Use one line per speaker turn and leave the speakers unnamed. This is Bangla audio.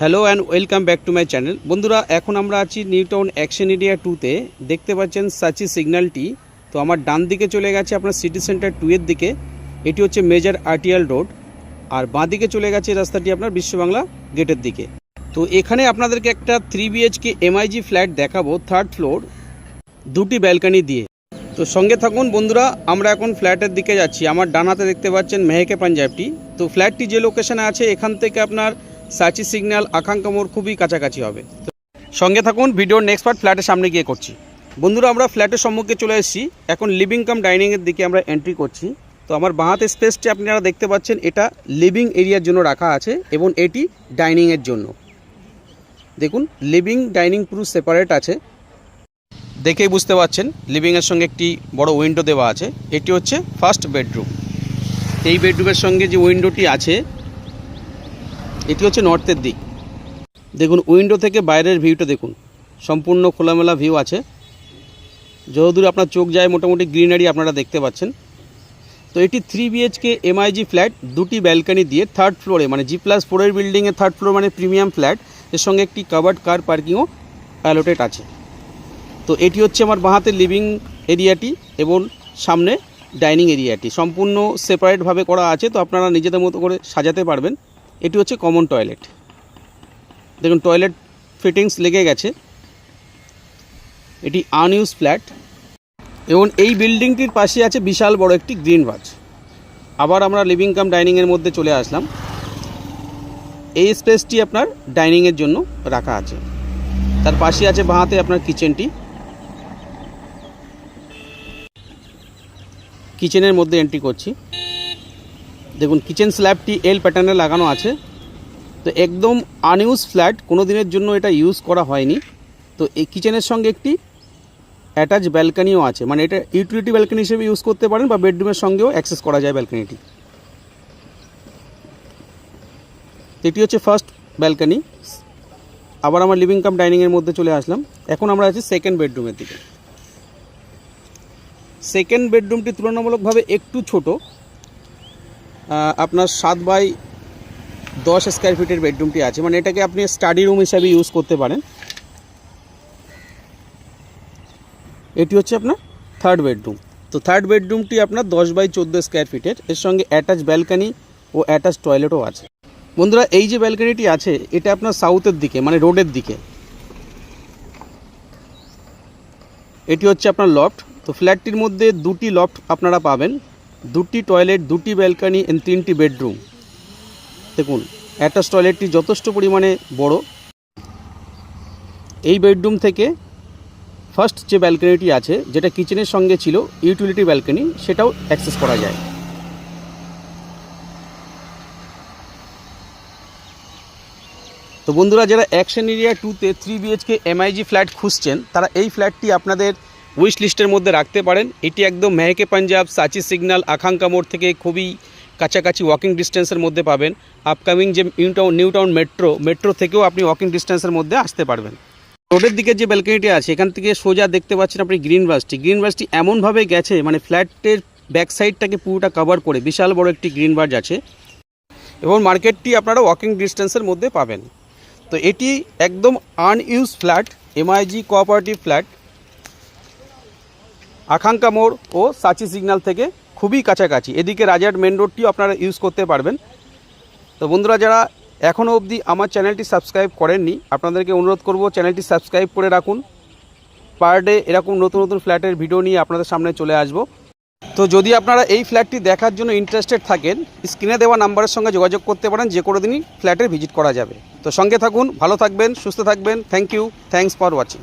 Hello and welcome back to my channel বন্ধুরা, এখন আমরা আছি নিউ টাউন অ্যাকশন এরিয়া টুতে দেখতে পাচ্ছেন সাচি সিগন্যালটি তো আমার ডান দিকে চলে গেছে আপনার সিটি সেন্টার টু এর দিকে। এটি হচ্ছে মেজর আরটিএল রোড আর বাঁ দিকে চলে গেছে রাস্তাটি আপনার বিশ্ববাংলা গেটের দিকে। তো এখানে আপনাদেরকে একটা থ্রি বিএইচকে এমআইজি ফ্ল্যাট দেখাবো থার্ড ফ্লোর দুটি ব্যালকনি দিয়ে। তো সঙ্গে থাকুন বন্ধুরা, আমরা এখন ফ্ল্যাটের দিকে যাচ্ছি। আমার ডান হাতে দেখতে পাচ্ছেন মেহেকে পাঞ্জাবটি তো ফ্ল্যাটটি যে লোকেশানে আছে, এখান থেকে আপনার সাচি সিগন্যাল, আকাঙ্ক্ষা মোড় খুবই কাছাকাছি হবে। সঙ্গে থাকুন, ভিডিওর নেক্সট পার্ট ফ্ল্যাটের সামনে গিয়ে করছি। বন্ধুরা, আমরা ফ্ল্যাটের সম্মুখে চলে এসেছি। এখন লিভিং কাম ডাইনিংয়ের দিকে আমরা এন্ট্রি করছি। তো আমার বাঁহাতে স্পেসটি আপনারা দেখতে পাচ্ছেন, এটা লিভিং এরিয়ার জন্য রাখা আছে এবং এটি ডাইনিংয়ের জন্য। দেখুন লিভিং ডাইনিং পুরো সেপারেট আছে। দেখেই বুঝতে পারছেন লিভিংয়ের সঙ্গে একটি বড় উইন্ডো দেওয়া আছে। এটি হচ্ছে ফার্স্ট বেডরুম এই বেডরুমের সঙ্গে যে উইন্ডোটি আছে এটি হচ্ছে নর্থের দিক। দেখুন, উইন্ডো থেকে বাইরের ভিউটা দেখুন। সম্পূর্ণ খোলামেলা ভিউ আছে। যতদূর আপনার চোখ যায়, মোটামুটি গ্রিনারি আপনারা দেখতে পাচ্ছেন। তো এটি থ্রি বিএইচকে এমআইজি ফ্ল্যাট, দুটি ব্যালকানি দিয়ে থার্ড ফ্লোরে মানে জি প্লাস ফোরের বিল্ডিংয়ে থার্ড ফ্লোর মানে প্রিমিয়াম ফ্ল্যাট এর সঙ্গে একটি কাভার্ড কার পার্কিংও অ্যালোটেড আছে। তো এটি হচ্ছে আমার বাঁহাতের লিভিং এরিয়াটি এবং সামনে ডাইনিং এরিয়াটি সম্পূর্ণ সেপারেটভাবে করা আছে, তো আপনারা নিজেদের মতো করে সাজাতে পারবেন। এটি হচ্ছে কমন টয়লেট দেখুন টয়লেট ফিটিংস লেগে গেছে। এটি আনইউজ ফ্ল্যাট এবং এই বিল্ডিংটির পাশে আছে বিশাল বড় একটি গ্রিন বাজ আবার আমরা লিভিং কাম ডাইনিংয়ের মধ্যে চলে আসলাম। এই স্পেসটি আপনার ডাইনিংয়ের জন্য রাখা আছে। তার পাশে আছে বাঁহাতে আপনার কিচেনটি কিচেনের মধ্যে এন্ট্রি করছি। দেখুন কিচেন স্ল্যাবটি এল প্যাটার্নে লাগানো আছে। তো একদম আনইউজ ফ্ল্যাট কোনো দিনের জন্য এটা ইউজ করা হয়নি। তো এই কিচেনের সঙ্গে একটি অ্যাটাচ ব্যালকানিও আছে। মানে এটা ইউটিলিটি ব্যালকানি হিসেবে ইউজ করতে পারেন বা বেডরুমের সঙ্গেও অ্যাক্সেস করা যায় ব্যালকানিটি এটি হচ্ছে ফার্স্ট ব্যালকানি আবার আমার লিভিং কাম ডাইনিংয়ের মধ্যে চলে আসলাম। এখন আমরা আছি সেকেন্ড বেডরুমের দিকে। সেকেন্ড বেডরুমটি তুলনামূলকভাবে একটু ছোট। আপনার সাত বাই দশ স্কোয়ার ফিটের বেডরুমটি আছে। মানে এটাকে আপনি স্টাডি রুম হিসাবে ইউজ করতে পারেন। এটি হচ্ছে আপনার থার্ড বেডরুম তো থার্ড বেডরুমটি আপনার দশ বাই চোদ্দ স্কোয়ার ফিটের এর। সঙ্গে অ্যাটাচ ব্যালকানি ও অ্যাটাচ টয়লেটও আছে। বন্ধুরা, এই যে ব্যালকানিটি আছে, এটা আপনার সাউথের দিকে মানে রোডের দিকে। এটি হচ্ছে আপনার লফট তো ফ্ল্যাটটির মধ্যে দুটি লফট আপনারা পাবেন। দুটি টয়লেট, দুটি ব্যালকানি তিনটি বেডরুম। দেখুন, অ্যাটাচ টয়লেটটি যথেষ্ট পরিমাণে বড়। এই বেডরুম থেকে ফার্স্ট যে ব্যালকনিটি আছে, যেটা কিচেনের সঙ্গে ছিল ইউটিলিটি ব্যালকনি, সেটাও অ্যাক্সেস করা যায়। তো বন্ধুরা, যারা অ্যাকশন এরিয়া টুতে থ্রি বিএইচকে এমআইজি ফ্ল্যাট খুঁজছেন, তারা এই ফ্ল্যাটটি আপনাদের উইশ লিস্টের মধ্যে রাখতে পারেন। এটি একদম মেহেকে পাঞ্জাব, সাচি সিগন্যাল আকাঙ্ক্ষা মোড় থেকে খুবই কাছাকাছি ওয়াকিং ডিস্টেন্সের মধ্যে পাবেন। আপকামিং যে New Town New Town metro metro থেকেও আপনি ওয়াকিং ডিস্টেন্সের মধ্যে আসতে পারবেন। রোডের দিকে যে ব্যালকনিটি আছে, এখান থেকে সোজা দেখতে পাচ্ছেন আপনি গ্রিন বাসটি গ্রিন বাসটি এমনভাবে গেছে মানে ফ্ল্যাটের ব্যাক সাইডটাকে পুরোটা কভার করে বিশাল বড় একটি গ্রিন বার্জ আছে। এবং মার্কেটটি আপনারা ওয়াকিং ডিস্টেন্সের মধ্যে পাবেন। তো এটি একদম unused flat MIG cooperative flat Akanksha মোড় ও সাচি সিগন্যাল থেকে খুবই কাছাকাছি। এদিকে রাজার মেন রোডটিও আপনারা ইউজ করতে পারবেন। তো বন্ধুরা, যারা এখনও অবধি আমার চ্যানেলটি সাবস্ক্রাইব করেননি, আপনাদেরকে অনুরোধ করব চ্যানেলটি সাবস্ক্রাইব করে রাখুন। পার ডে এরকম নতুন নতুন ফ্ল্যাটের ভিডিও নিয়ে আপনাদের সামনে চলে আসব। তো যদি আপনারা এই ফ্ল্যাটটি দেখার জন্য ইন্টারেস্টেড থাকেন স্ক্রিনে দেওয়া নাম্বারের সঙ্গে যোগাযোগ করতে পারেন, যে কোনো দিনই ফ্ল্যাটের ভিজিট করা যাবে। তো সঙ্গে থাকুন, ভালো থাকবেন, সুস্থ থাকবেন। Thank you thanks for watching